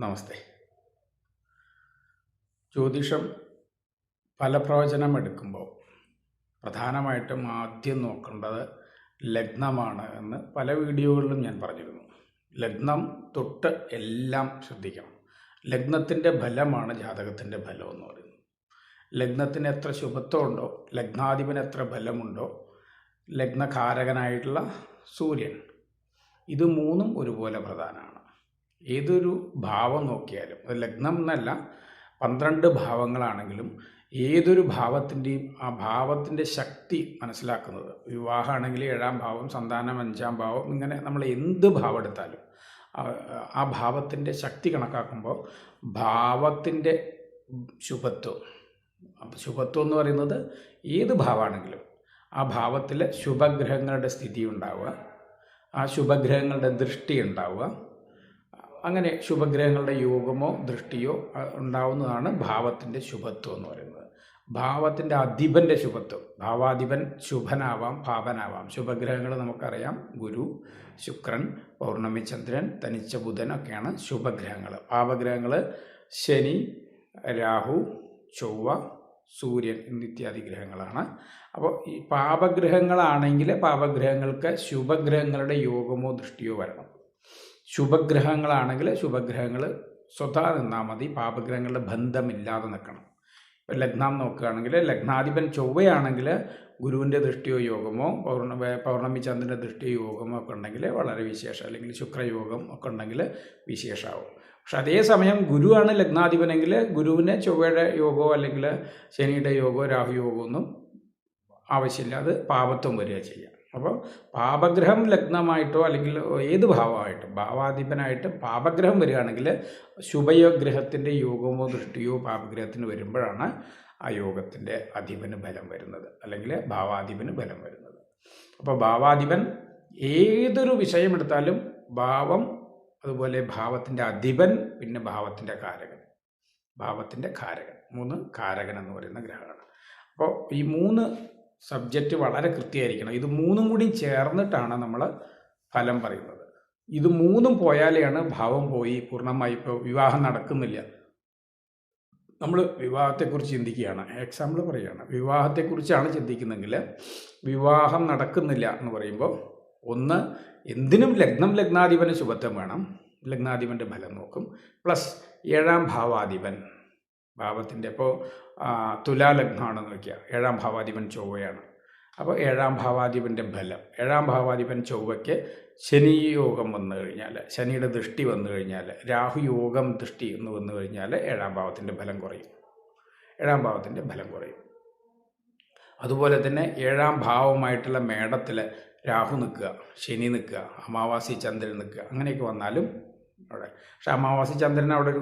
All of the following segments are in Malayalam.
നമസ്തേ. ജ്യോതിഷം ഫലപ്രവചനം എടുക്കുമ്പോൾ പ്രധാനമായിട്ടും ആദ്യം നോക്കേണ്ടത് ലഗ്നമാണ് എന്ന് പല വീഡിയോകളിലും ഞാൻ പറഞ്ഞിരുന്നു. ലഗ്നം തൊട്ട് എല്ലാം ശ്രദ്ധിക്കണം. ലഗ്നത്തിന്റെ ഫലമാണ് ജാതകത്തിന്റെ ഫലം എന്ന് പറയുന്നത്. ലഗ്നത്തിന് എത്ര ശുഭത്വമുണ്ടോ ലഗ്നാധിപന് എത്ര ഫലമുണ്ടോ ലഗ്നകാരകനായിട്ടുള്ള സൂര്യൻ. ഇത് മൂന്നും ഒരുപോലെ പ്രധാനമാണ്. ഏതൊരു ഭാവം നോക്കിയാലും അത് ലഗ്നം എന്നല്ല പന്ത്രണ്ട് ഭാവങ്ങളാണെങ്കിലും ഏതൊരു ഭാവത്തിന്റെയും ആ ഭാവത്തിന്റെ ശക്തി മനസ്സിലാക്കുന്നത്. വിവാഹമാണെങ്കിൽ ഏഴാം ഭാവം സന്താനം അഞ്ചാം ഭാവം ഇങ്ങനെ നമ്മൾ എന്ത് ഭാവം എടുത്താലും ആ- ഭാവത്തിന്റെ ശക്തി കണക്കാക്കുമ്പോൾ ഭാവത്തിന്റെ ശുഭത്വം ശുഭത്വം എന്ന് പറയുന്നത് ഏത് ഭാവമാണെങ്കിലും ആ ഭാവത്തിൽ ശുഭഗ്രഹങ്ങളുടെ സ്ഥിതി ഉണ്ടാവുക ആ ശുഭഗ്രഹങ്ങളുടെ ദൃഷ്ടി ഉണ്ടാവുക അങ്ങനെ ശുഭഗ്രഹങ്ങളുടെ യോഗമോ ദൃഷ്ടിയോ ഉണ്ടാവുന്നതാണ് ഭാവത്തിന്റെ ശുഭത്വം എന്ന് പറയുന്നത്. ഭാവത്തിന്റെ അധിപന്റെ ശുഭത്വം. ഭാവാധിപൻ ശുഭനാവാം ഭാവനാവാം. ശുഭഗ്രഹങ്ങൾ നമുക്കറിയാം. ഗുരു ശുക്രൻ പൗർണമി ചന്ദ്രൻ തനിച്ച ബുധൻ ഒക്കെയാണ് ശുഭഗ്രഹങ്ങൾ. പാപഗ്രഹങ്ങൾ ശനി രാഹു ചൊവ്വ സൂര്യൻ എന്നിത്യാദി ഗ്രഹങ്ങളാണ്. അപ്പോൾ ഈ പാപഗ്രഹങ്ങളാണെങ്കിൽ പാപഗ്രഹങ്ങൾക്ക് ശുഭഗ്രഹങ്ങളുടെ യോഗമോ ദൃഷ്ടിയോ വരണം. ശുഭഗ്രഹങ്ങളാണെങ്കിൽ ശുഭഗ്രഹങ്ങൾ സ്വതാ നിന്നാൽ മതി പാപഗ്രഹങ്ങളുടെ ബന്ധമില്ലാതെ നിൽക്കണം. ഇപ്പം ലഗ്നം നോക്കുകയാണെങ്കിൽ ലഗ്നാധിപൻ ചൊവ്വയാണെങ്കിൽ ഗുരുവിന്റെ ദൃഷ്ടിയോ യോഗമോ പൗർണമി പൗർണമി ചന്ദ്രന്റെ ദൃഷ്ടിയോ യോഗമോ ഒക്കെ ഉണ്ടെങ്കിൽ വളരെ വിശേഷം അല്ലെങ്കിൽ ശുക്രയോഗം ഒക്കെ ഉണ്ടെങ്കിൽ വിശേഷമാവും. പക്ഷെ അതേസമയം ഗുരുവാണ് ലഗ്നാധിപനെങ്കിൽ ഗുരുവിന് ചൊവ്വയുടെ യോഗമോ അല്ലെങ്കിൽ ശനിയുടെ യോഗമോ രാഹു ഒന്നും ആവശ്യമില്ല അത് പാപത്വം വരിക ചെയ്യാം അപ്പോൾ പാപഗ്രഹം ലഗ്നമായിട്ടോ അല്ലെങ്കിൽ ഏത് ഭാവമായിട്ടോ ഭാവാധിപനായിട്ട് പാപഗ്രഹം വരികയാണെങ്കിൽ ശുഭയോഗഗ്രഹത്തിന്റെ യോഗമോ ദൃഷ്ടിയോ പാപഗ്രഹത്തിന് വരുമ്പോഴാണ് ആ യോഗത്തിന്റെ അധിപന് ബലം വരുന്നത്. അല്ലെങ്കിൽ ഭാവാധിപന് ബലം വരുന്നത്. അപ്പോൾ ഭാവാധിപൻ ഏതൊരു വിഷയമെടുത്താലും ഭാവം അതുപോലെ ഭാവത്തിന്റെ അധിപൻ പിന്നെ ഭാവത്തിന്റെ കാരകൻ. ഭാവത്തിന്റെ കാരകൻ. മൂന്ന് കാരകൻ എന്ന് പറയുന്ന ഗ്രഹമാണ് അപ്പോൾ ഈ മൂന്ന് സബ്ജക്റ്റ് വളരെ കൃത്യമായിരിക്കണം. ഇത് മൂന്നും കൂടി ചേർന്നിട്ടാണ് നമ്മൾ ഫലം പറയുന്നത്. ഇത് മൂന്നും പോയാലെയാണ് ഭാവം പോയി പൂർണമായി ഇപ്പോൾ വിവാഹം നടക്കുന്നില്ല. നമ്മൾ വിവാഹത്തെക്കുറിച്ച് ചിന്തിക്കുകയാണ്. എക്സാമ്പിൾ പറയുകയാണ്. വിവാഹത്തെക്കുറിച്ചാണ് ചിന്തിക്കുന്നതെങ്കിൽ വിവാഹം നടക്കുന്നില്ല എന്ന് പറയുമ്പോൾ ഒന്ന് എന്തിനും ലഗ്നം ലഗ്നാധിപന് ശുഭത്വം വേണം. ലഗ്നാധിപന്റെ ഫലം നോക്കും. പ്ലസ് ഏഴാം ഭാവാധിപൻ. ഭാവത്തിന്റെ. അപ്പോൾ തുലാലഗ്നമാണെന്ന് നോക്കിയാൽ ഏഴാം ഭാവാധിപൻ ചൊവ്വയാണ്. അപ്പോൾ ഏഴാം ഭാവാധിപന്റെ ബലം ഏഴാം ഭാവാധിപൻ ചൊവ്വയ്ക്ക് ശനി യോഗം വന്നു കഴിഞ്ഞാൽ ശനിയുടെ ദൃഷ്ടി വന്നു കഴിഞ്ഞാൽ രാഹു യോഗം ദൃഷ്ടി എന്ന് വന്നു കഴിഞ്ഞാൽ ഏഴാം ഭാവത്തിന്റെ ഫലം കുറയും. ഏഴാം ഭാവത്തിന്റെ ഫലം കുറയും. അതുപോലെ തന്നെ ഏഴാം ഭാവമായിട്ടുള്ള മേടത്തിൽ രാഹു നിൽക്കുക ശനി നിൽക്കുക അമാവാസി ചന്ദ്രൻ നിൽക്കുക അങ്ങനെയൊക്കെ വന്നാലും അവിടെ. പക്ഷെ അമാവാസി ചന്ദ്രൻ അവിടെ ഒരു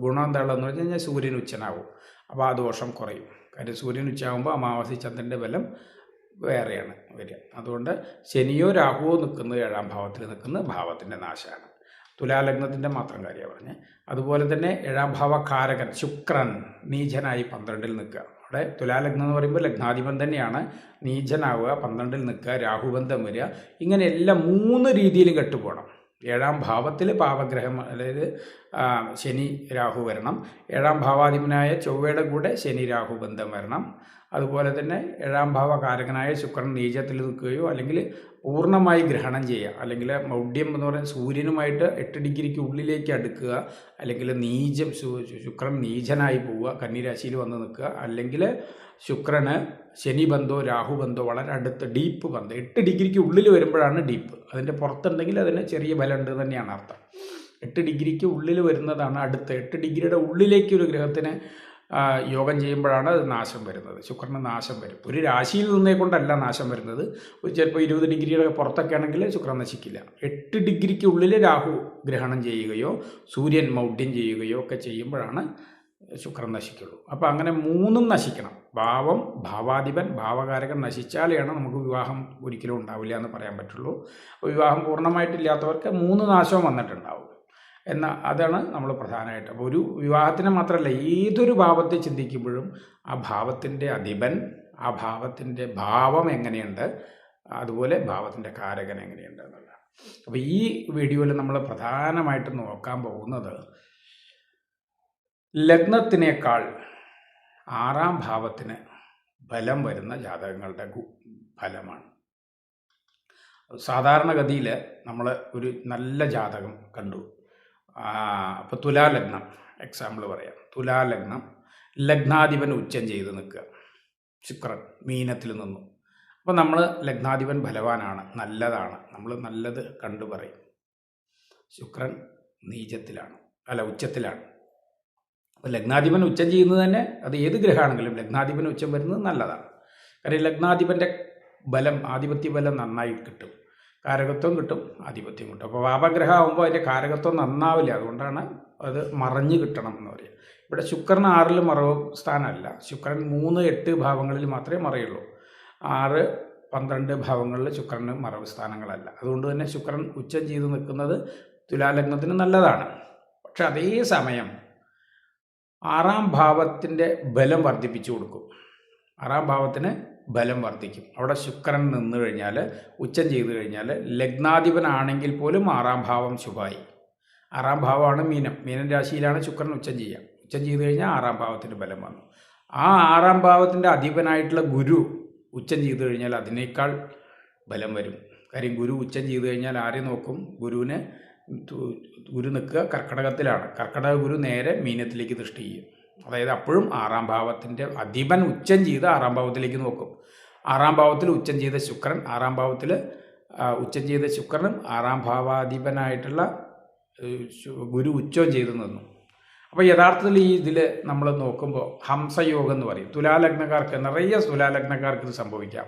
ഗുണം എന്താണെന്ന് പറഞ്ഞു കഴിഞ്ഞാൽ സൂര്യൻ ഉച്ചനാവും. അപ്പോൾ ആ ദോഷം കുറയും. കാര്യം സൂര്യൻ ഉച്ചയാകുമ്പോൾ അമാവാസി ചന്ദ്രന്റെ ബലം വേറെയാണ് വരിക. അതുകൊണ്ട് ശനിയോ രാഹുവോ നിൽക്കുന്നത് ഏഴാം ഭാവത്തിൽ നിൽക്കുന്ന ഭാവത്തിന്റെ നാശമാണ്. തുലാലഗ്നത്തിന്റെ മാത്രം കാര്യമാണ് പറഞ്ഞത് അതുപോലെ തന്നെ ഏഴാം ഭാവകാരകൻ ശുക്രൻ നീചനായി പന്ത്രണ്ടിൽ നിൽക്കുക. അവിടെ തുലാലഗ്നം എന്ന് പറയുമ്പോൾ ലഗ്നാധിപൻ തന്നെയാണ്. നീചനാവുക പന്ത്രണ്ടിൽ നിൽക്കുക രാഹുബന്ധം വരിക. ഇങ്ങനെ എല്ലാം മൂന്ന് രീതിയിലും കെട്ടുപോകണം. ഏഴാം ഭാവത്തിൽ പാപഗ്രഹം അതായത് ശനി രാഹു വരണം. ഏഴാം ഭാവാധിപനായ ചൊവ്വയുടെ കൂടെ ശനി രാഹു ബന്ധം വരണം. അതുപോലെ തന്നെ ഏഴാം ഭാവകാരകനായ ശുക്രൻ നീചത്തിൽ നിൽക്കുകയോ അല്ലെങ്കിൽ പൂർണമായി ഗ്രഹണം ചെയ്യുക. അല്ലെങ്കിൽ മൗഢ്യം എന്ന് പറയുന്നത് സൂര്യനുമായിട്ട് എട്ട് ഡിഗ്രിക്ക് ഉള്ളിലേക്ക് അടുക്കുക. അല്ലെങ്കിൽ നീചം ശുക്രൻ നീചനായി പോവുക. കന്നിരാശിയിൽ വന്ന് നിൽക്കുക. അല്ലെങ്കിൽ ശുക്രന് ശനി ബന്ധോ രാഹു ബന്ധോ വളരെ അടുത്ത് ഡീപ്പ് ബന്ധം. എട്ട് ഡിഗ്രിക്ക് ഉള്ളിൽ വരുമ്പോഴാണ് ഡീപ്പ് അതിന്റെ പുറത്തുണ്ടെങ്കിൽ അതിന് ചെറിയ ബലമുണ്ട് തന്നെയാണ് അർത്ഥം. എട്ട് ഡിഗ്രിക്ക് ഉള്ളിൽ വരുന്നതാണ് അടുത്ത്. എട്ട് ഡിഗ്രിയുടെ ഉള്ളിലേക്ക് ഒരു ഗ്രഹത്തിന് യോഗം ചെയ്യുമ്പോഴാണ് അത് നാശം വരുന്നത്. ശുക്രന് നാശം വരും. ഒരു രാശിയിൽ നിന്നേ കൊണ്ടല്ല നാശം വരുന്നത്. ചിലപ്പോൾ ഇരുപത് ഡിഗ്രിയുടെ പുറത്തൊക്കെ ആണെങ്കിൽ ശുക്രൻ നശിക്കില്ല. എട്ട് ഡിഗ്രിക്ക് ഉള്ളിൽ രാഹു ഗ്രഹണം ചെയ്യുകയോ സൂര്യൻ മൗഢ്യം ചെയ്യുകയോ ഒക്കെ ചെയ്യുമ്പോഴാണ് ശുക്രൻ നശിക്കുള്ളൂ. അപ്പോൾ അങ്ങനെ മൂന്നും നശിക്കണം. ഭാവം ഭാവാധിപൻ ഭാവകാരകൻ നശിച്ചാലെയാണ് നമുക്ക് വിവാഹം ഒരിക്കലും ഉണ്ടാവില്ല എന്ന് പറയാൻ പറ്റുള്ളൂ. അപ്പോൾ വിവാഹം പൂർണമായിട്ടില്ലാത്തവർക്ക് മൂന്ന് നാശവും വന്നിട്ടുണ്ടാവും. എന്ന അതാണ് നമ്മൾ പ്രധാനമായിട്ട്. അപ്പോൾ ഒരു വിവാഹത്തിന് മാത്രമല്ല ഏതൊരു ഭാവത്തെ ചിന്തിക്കുമ്പോഴും ആ ഭാവത്തിന്റെ അധിപൻ ആ ഭാവത്തിന്റെ ഭാവം എങ്ങനെയുണ്ട് അതുപോലെ ഭാവത്തിന്റെ കാരകൻ എങ്ങനെയുണ്ട് എന്നുള്ളതാണ്. അപ്പോൾ ഈ വീഡിയോയിൽ നമ്മൾ പ്രധാനമായിട്ട് നോക്കാൻ പോകുന്നത് ലഗ്നത്തിനേക്കാൾ ആറാം ഭാവത്തിന് ബലം വരുന്ന ജാതകങ്ങളുടെ ഫലമാണ്. സാധാരണഗതിയിൽ നമ്മൾ ഒരു നല്ല ജാതകം കണ്ടു. അപ്പോൾ തുലാലഗ്നം എക്സാമ്പിൾ പറയാം. തുലാലഗ്നം ലഗ്നാധിപൻ ഉച്ചം ചെയ്ത് നിൽക്കുക. ശുക്രൻ മീനത്തിൽ നിന്നു. അപ്പോൾ നമ്മൾ ലഗ്നാധിപൻ ബലവാനാണ് നല്ലതാണ്. നമ്മൾ നല്ലത് കണ്ടു പറയും. ശുക്രൻ നീചത്തിലാണ് അല്ല ഉച്ചത്തിലാണ്. അപ്പോൾ ലഗ്നാധിപൻ ഉച്ചം ചെയ്യുന്നത് തന്നെ അത് ഏത് ഗ്രഹമാണെങ്കിലും ലഗ്നാധിപൻ ഉച്ചം വരുന്നത് നല്ലതാണ്. കാര്യം ലഗ്നാധിപന്റെ ബലം ആധിപത്യ ബലം നന്നായി കിട്ടും. കാരകത്വം കിട്ടും ആധിപത്യം കിട്ടും. അപ്പോൾ വാപഗ്രഹം ആകുമ്പോൾ അതിന്റെ കാരകത്വം നന്നാവില്ല. അതുകൊണ്ടാണ് അത് മറഞ്ഞു കിട്ടണം എന്ന് പറയുക. ഇവിടെ ശുക്രൻ ആറിൽ മറവ് സ്ഥാനമല്ല. ശുക്രൻ മൂന്ന് എട്ട് ഭാവങ്ങളിൽ മാത്രമേ മറയുള്ളൂ. ആറ് പന്ത്രണ്ട് ഭാവങ്ങളിൽ ശുക്രന് മറവ് സ്ഥാനങ്ങളല്ല. അതുകൊണ്ട് തന്നെ ശുക്രൻ ഉച്ചം ചെയ്ത് നിൽക്കുന്നത് തുലാലഗ്നത്തിന് നല്ലതാണ്. പക്ഷെ അതേ സമയം ആറാം ഭാവത്തിന്റെ ബലം വർദ്ധിപ്പിച്ചു കൊടുക്കും. ആറാം ഭാവത്തിന് ബലം വർദ്ധിക്കും. അവിടെ ശുക്രൻ നിന്നു കഴിഞ്ഞാൽ ഉച്ചം ചെയ്തു കഴിഞ്ഞാൽ ലഗ്നാധിപനാണെങ്കിൽ പോലും ആറാം ഭാവം ശുഭായി. ആറാം ഭാവമാണ് മീനം. മീനൻ രാശിയിലാണ് ശുക്രൻ ഉച്ചം ചെയ്യുക. ഉച്ചം ചെയ്തു കഴിഞ്ഞാൽ ആറാം ഭാവത്തിന് ബലം വന്നു. ആ ആറാം ഭാവത്തിന്റെ അധിപനായിട്ടുള്ള ഗുരു ഉച്ചം ചെയ്തു കഴിഞ്ഞാൽ അതിനേക്കാൾ ബലം വരും. കാര്യം ഗുരു ഉച്ചം ചെയ്തു കഴിഞ്ഞാൽ ആരെ നോക്കും? ഗുരുവിന് ഗുരു നിൽക്കുക കർക്കടകത്തിലാണ്. കർക്കടക ഗുരു നേരെ മീനത്തിലേക്ക് ദൃഷ്ടി ചെയ്യും. അതായത് അപ്പോഴും ആറാം ഭാവത്തിന്റെ അധിപൻ ഉച്ചം ചെയ്ത് ആറാം ഭാവത്തിലേക്ക് നോക്കും. ആറാം ഭാവത്തിൽ ഉച്ചം ചെയ്ത ശുക്രൻ ആറാം ഭാവത്തിൽ ഉച്ചം ചെയ്ത ശുക്രനും ആറാം ഭാവാധിപനായിട്ടുള്ള ഗുരു ഉച്ചം ചെയ്ത് നിന്നു. അപ്പോൾ യഥാർത്ഥത്തിൽ ഈ ഇതിൽ നമ്മൾ നോക്കുമ്പോൾ ഹംസയോഗം എന്ന് പറയും. തുലാലഗ്നക്കാർക്ക് നിറയെ തുലാലഗ്നക്കാർക്ക് ഇത് സംഭവിക്കാം.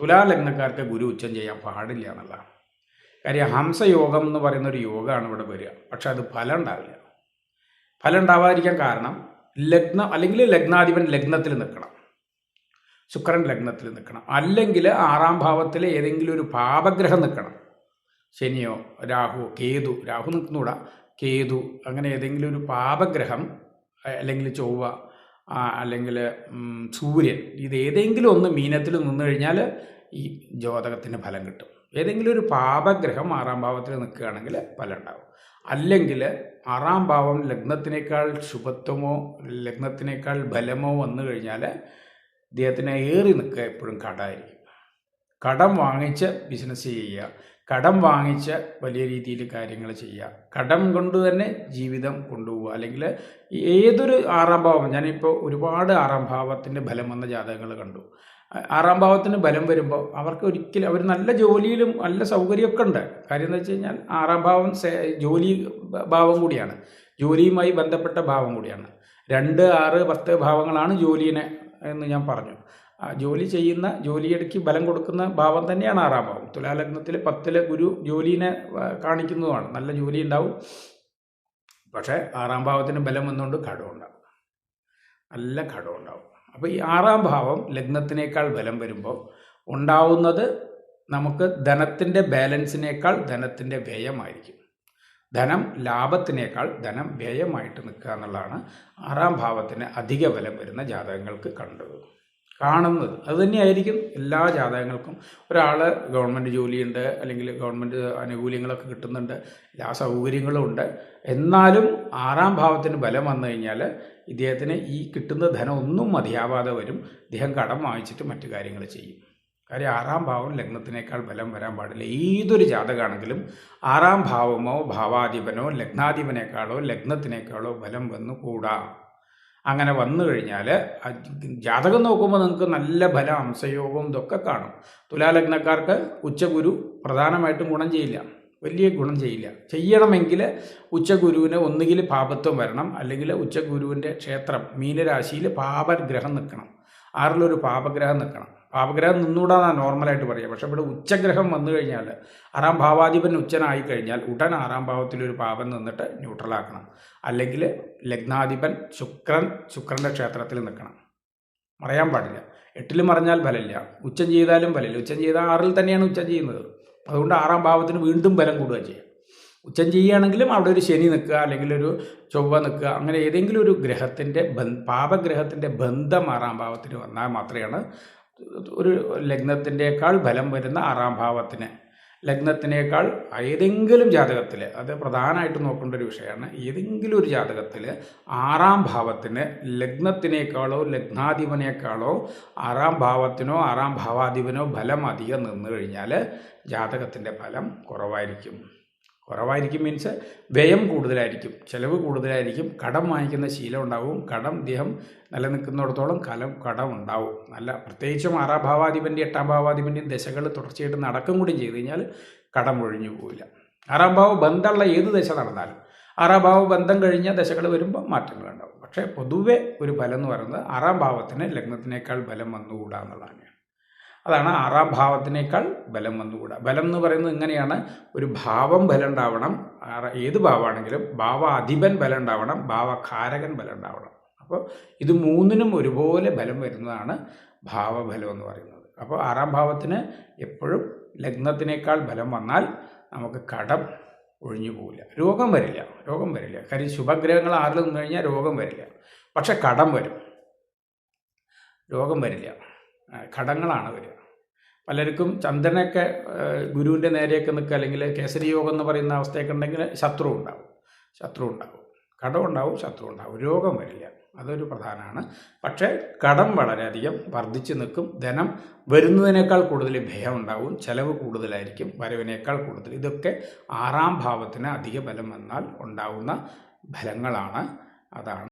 തുലാലഗ്നക്കാർക്ക് ഗുരു ഉച്ചം ചെയ്യാൻ പാടില്ല എന്നുള്ളതാണ്. കാര്യം ഹംസയോഗം എന്ന് പറയുന്ന ഒരു യോഗമാണ് ഇവിടെ വരിക. പക്ഷെ അത് ഫലം ഉണ്ടാവില്ല. ഫലം ഉണ്ടാവാതിരിക്കാൻ കാരണം ലഗ്നം അല്ലെങ്കിൽ ലഗ്നാധിപൻ ലഗ്നത്തിൽ നിൽക്കണം. ശുക്രൻ ലഗ്നത്തിൽ നിൽക്കണം. അല്ലെങ്കിൽ ആറാം ഭാവത്തിൽ ഏതെങ്കിലും ഒരു പാപഗ്രഹം നിൽക്കണം. ശനിയോ രാഹുവോ കേതു രാഹു നിൽക്കുന്നൂടാ കേതു അങ്ങനെ ഏതെങ്കിലും ഒരു പാപഗ്രഹം അല്ലെങ്കിൽ ചൊവ്വ അല്ലെങ്കിൽ സൂര്യൻ ഇത് ഏതെങ്കിലും ഒന്ന് മീനത്തിൽ നിന്ന് കഴിഞ്ഞാൽ ഈ ജോതകത്തിന് ഫലം കിട്ടും. ഏതെങ്കിലും ഒരു പാപഗ്രഹം ആറാം ഭാവത്തിൽ നിൽക്കുകയാണെങ്കിൽ ഫലം ഉണ്ടാകും അല്ലെങ്കിൽ ആറാം ഭാവം ലഗ്നത്തിനേക്കാൾ ശുഭത്വമോ ലഗ്നത്തിനേക്കാൾ ബലമോ വന്നു കഴിഞ്ഞാൽ ഇദ്ദേഹത്തിന് ഏറി നിൽക്കുക എപ്പോഴും കടമായിരിക്കും കടം വാങ്ങിച്ച് ബിസിനസ് ചെയ്യുക കടം വാങ്ങിച്ച് വലിയ രീതിയിൽ കാര്യങ്ങൾ ചെയ്യുക. കടം കൊണ്ട് തന്നെ ജീവിതം കൊണ്ടുപോവുക. അല്ലെങ്കിൽ ഏതൊരു ആറാം ഭാവം ഞാനിപ്പോൾ ഒരുപാട് ആറാം ഭാവത്തിന്റെ ബലം വന്ന ജാതകങ്ങൾ കണ്ടു. ആറാം ഭാവത്തിന് ബലം വരുമ്പോൾ അവർക്ക് ഒരിക്കലും അവർ നല്ല ജോലിയിലും നല്ല സൗകര്യമൊക്കെ ഉണ്ട്. കാര്യം എന്ന് വെച്ച് കഴിഞ്ഞാൽ ആറാം ഭാവം ജോലി ഭാവം കൂടിയാണ്. ജോലിയുമായി ബന്ധപ്പെട്ട ഭാവം കൂടിയാണ്. രണ്ട് ആറ് പത്ത് ഭാവങ്ങളാണ് ജോലിനെ എന്ന് ഞാൻ പറഞ്ഞു. ജോലി ചെയ്യുന്ന ജോലിയിടയ്ക്ക് ബലം കൊടുക്കുന്ന ഭാവം തന്നെയാണ് ആറാം ഭാവം. തുലാലഗ്നത്തിൽ പത്തിലെ ഗുരു ജോലിനെ കാണിക്കുന്നതുമാണ്. നല്ല ജോലി ഉണ്ടാവും. പക്ഷേ ആറാം ഭാവത്തിന് ബലം വന്നുകൊണ്ട് കടം ഉണ്ടാവും. നല്ല കടം ഉണ്ടാവും. അപ്പോൾ ഈ ആറാം ഭാവം ലഗ്നത്തിനേക്കാൾ ബലം വരുമ്പോൾ ഉണ്ടാവുന്നത് നമുക്ക് ധനത്തിന്റെ ബാലൻസിനേക്കാൾ ധനത്തിന്റെ വ്യയമായിരിക്കും. ധനം ലാഭത്തിനേക്കാൾ ധനം വ്യയമായിട്ട് നിൽക്കുക എന്നുള്ളതാണ് ആറാം ഭാവത്തിന് അധിക ബലം വരുന്ന ജാതകങ്ങൾക്ക് കണ്ടത്. കാണുന്നത്. അതുതന്നെയായിരിക്കും എല്ലാ ജാതകങ്ങൾക്കും. ഒരാൾ ഗവൺമെന്റ് ജോലിയുണ്ട് അല്ലെങ്കിൽ ഗവൺമെന്റ് ആനുകൂല്യങ്ങളൊക്കെ കിട്ടുന്നുണ്ട് എല്ലാ സൗകര്യങ്ങളും ഉണ്ട്. എന്നാലും ആറാം ഭാവത്തിന് ബലം വന്നു കഴിഞ്ഞാൽ ഇദ്ദേഹത്തിന് ഈ കിട്ടുന്ന ധനം ഒന്നും മതിയാവാതെ വരും. ഇദ്ദേഹം കടം വാങ്ങിച്ചിട്ട് മറ്റു കാര്യങ്ങൾ ചെയ്യും. കാര്യം ആറാം ഭാവം ലഗ്നത്തിനേക്കാൾ ബലം വരാൻ പാടില്ല. ഏതൊരു ജാതകമാണെങ്കിലും ആറാം ഭാവമോ ഭാവാധിപനോ ലഗ്നാധിപനേക്കാളോ ലഗ്നത്തിനേക്കാളോ ബലം വന്നു കൂടാ. അങ്ങനെ വന്നു കഴിഞ്ഞാൽ ജാതകം നോക്കുമ്പോൾ നിങ്ങൾക്ക് നല്ല ബലം അംശയോഗവും ഇതൊക്കെ കാണും. തുലാലഗ്നക്കാർക്ക് ഉച്ചഗുരു പ്രധാനമായിട്ടും ഗുണം ചെയ്യില്ല. വലിയ ഗുണം ചെയ്യില്ല. ചെയ്യണമെങ്കിൽ ഉച്ചഗുരുവിന് ഒന്നുകിൽ പാപത്വം വരണം. അല്ലെങ്കിൽ ഉച്ചഗുരുവിന്റെ ക്ഷേത്രം മീനരാശിയിൽ പാപഗ്രഹം നിൽക്കണം. ആറിലൊരു പാപഗ്രഹം നിൽക്കണം. പാപഗ്രഹം നിന്നൂടാന്നാണ് നോർമലായിട്ട് പറയുക പക്ഷെ ഇവിടെ ഉച്ചഗ്രഹം വന്നു കഴിഞ്ഞാൽ ആറാം ഭാവാധിപൻ ഉച്ചനായി കഴിഞ്ഞാൽ ഉടൻ ആറാം ഭാവത്തിലൊരു പാപം നിന്നിട്ട് ന്യൂട്രലാക്കണം അല്ലെങ്കിൽ ലഗ്നാധിപൻ ശുക്രൻ ശുക്രന്റെ ക്ഷേത്രത്തിൽ നിൽക്കണം. മറയാൻ പാടില്ല. എട്ടിൽ മറിഞ്ഞാൽ ഫലമില്ല. ഉച്ചം ചെയ്താലും ഫലമില്ല. ഉച്ചം ചെയ്താൽ ആറിൽ തന്നെയാണ് ഉച്ചം ചെയ്യുന്നത്. അതുകൊണ്ട് ആറാം ഭാവത്തിന് വീണ്ടും ബലം കൂടുക ചെയ്യുക ഉച്ചം ചെയ്യുകയാണെങ്കിലും അവിടെ ഒരു ശനി നിൽക്കുക അല്ലെങ്കിൽ ഒരു ചൊവ്വ നിൽക്കുക അങ്ങനെ ഏതെങ്കിലും ഒരു ഗ്രഹത്തിന്റെ ബന്ധ പാപഗ്രഹത്തിന്റെ ബന്ധം ആറാം ഭാവത്തിന് വന്നാൽ മാത്രമാണ് ഒരു ലഗ്നത്തിന്റെക്കാൾ ബലം വരുന്ന ആറാം ഭാവത്തിന്. ലഗ്നത്തിനേക്കാൾ ഏതെങ്കിലും ജാതകത്തിൽ അത് പ്രധാനമായിട്ട് നോക്കേണ്ട ഒരു വിഷയമാണ് ഏതെങ്കിലും ഒരു ജാതകത്തിൽ ആറാം ഭാവത്തിന് ലഗ്നത്തിനേക്കാളോ ലഗ്നാധിപനേക്കാളോ ആറാം ഭാവത്തിനോ ആറാം ഭാവാധിപനോ ഫലം അധികം നിന്ന് കഴിഞ്ഞാൽ ജാതകത്തിന്റെ ഫലം കുറവായിരിക്കും. കുറവായിരിക്കും മീൻസ് വ്യയം കൂടുതലായിരിക്കും ചിലവ് കൂടുതലായിരിക്കും കടം വാങ്ങിക്കുന്ന ശീലം ഉണ്ടാവും കടം ദേഹം നിലനിൽക്കുന്നിടത്തോളം കലം കടം ഉണ്ടാവും. നല്ല പ്രത്യേകിച്ചും ആറാം ഭാവാധിപന്റെ എട്ടാം ഭാവാധിപന്റെയും ദശകൾ തുടർച്ചയായിട്ട് നടക്കും കൂടി ചെയ്ത് കഴിഞ്ഞാൽ കടം ഒഴിഞ്ഞു പോവില്ല. ആറാം ഭാവ ബന്ധമുള്ള ഏത് ദശ നടന്നാലും ആറാം ഭാവ ബന്ധം കഴിഞ്ഞ ദശകൾ വരുമ്പോൾ മാറ്റങ്ങളുണ്ടാവും പക്ഷേ പൊതുവെ ഒരു ഫലം എന്ന് പറയുന്നത് ആറാം ഭാവത്തിന് ലഗ്നത്തിനേക്കാൾ ബലം വന്നുകൂടാ എന്നുള്ളതാണ്. അതാണ് ആറാം ഭാവത്തിനേക്കാൾ ബലം വന്നുകൂടാ. ബലം എന്ന് പറയുന്നത് ഇങ്ങനെയാണ്. ഒരു ഭാവം ബലം ഉണ്ടാവണം ഏത് ഭാവമാണെങ്കിലും ഭാവാധിപൻ ബലം ഉണ്ടാവണം ഭാവകാരകൻ ബലം ഉണ്ടാവണം അപ്പോൾ ഇത് മൂന്നിനും ഒരുപോലെ ബലം വരുന്നതാണ് ഭാവബലം എന്ന് പറയുന്നത്. അപ്പോൾ ആറാം ഭാവത്തിന് എപ്പോഴും ലഗ്നത്തിനേക്കാൾ ബലം വന്നാൽ നമുക്ക് കടം ഒഴിഞ്ഞു പോവില്ല. രോഗം വരില്ല. രോഗം വരില്ല. കാര്യം ശുഭഗ്രഹങ്ങൾ ആറിൽ നിന്ന് കഴിഞ്ഞാൽ രോഗം വരില്ല. പക്ഷെ കടം വരും. രോഗം വരില്ല. ആ, കടങ്ങളാണ് വരിക. പലർക്കും ചന്ദ്രനൊക്കെ ഗുരുവിന്റെ നേരെയൊക്കെ നിൽക്കുക അല്ലെങ്കിൽ കേസരി യോഗം എന്ന് പറയുന്ന അവസ്ഥയൊക്കെ ഉണ്ടെങ്കിൽ ശത്രു ഉണ്ടാവും. ശത്രു ഉണ്ടാവും. കടം ഉണ്ടാവും ശത്രു ഉണ്ടാവും. രോഗം വരില്ല. അതൊരു പ്രധാനമാണ്. പക്ഷേ കടം വളരെയധികം വർദ്ധിച്ചു നിൽക്കും. ധനം വരുന്നതിനേക്കാൾ കൂടുതൽ ഭയം ഉണ്ടാവും. ചെലവ് കൂടുതലായിരിക്കും വരവിനേക്കാൾ കൂടുതൽ. ഇതൊക്കെ ആറാം ഭാവത്തിന് അധിക ബലം വന്നാൽ ഉണ്ടാവുന്ന ഫലങ്ങളാണ്. അതാണ്